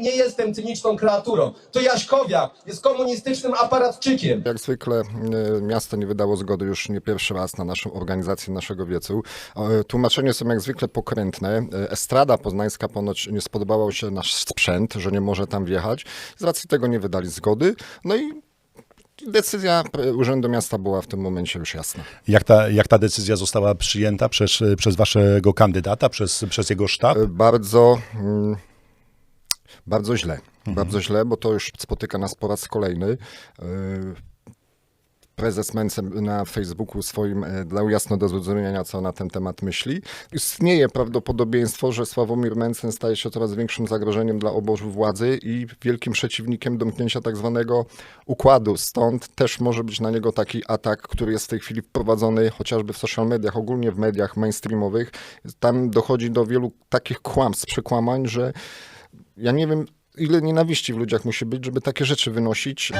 nie, jestem cyniczną kreaturą. To Jaśkowiak jest komunistycznym aparatczykiem. Jak zwykle e, miasto nie wydało zgody już nie pierwszy raz na naszą organizację naszego wiecu. E, Tłumaczenia są jak zwykle pokrętne. E, Estrada poznańska ponoć nie spodobał się nasz sprzęt, że nie może tam wjechać. Z racji tego nie wydali zgody. No i decyzja Urzędu Miasta była w tym momencie już jasna. Jak ta, jak ta decyzja została przyjęta przez, przez waszego kandydata, przez, przez jego sztab? Bardzo, mm, bardzo źle. Bardzo źle, bo to już spotyka nas po raz kolejny. E, Prezes Mencen na Facebooku swoim e, dał jasno do zrozumienia, co na ten temat myśli. Istnieje prawdopodobieństwo, że Sławomir Mencen staje się coraz większym zagrożeniem dla obozu władzy i wielkim przeciwnikiem domknięcia tak zwanego układu. Stąd też może być na niego taki atak, który jest w tej chwili wprowadzony chociażby w social mediach, ogólnie w mediach mainstreamowych. Tam dochodzi do wielu takich kłamstw, przekłamań, że ja nie wiem, ile nienawiści w ludziach musi być, żeby takie rzeczy wynosić.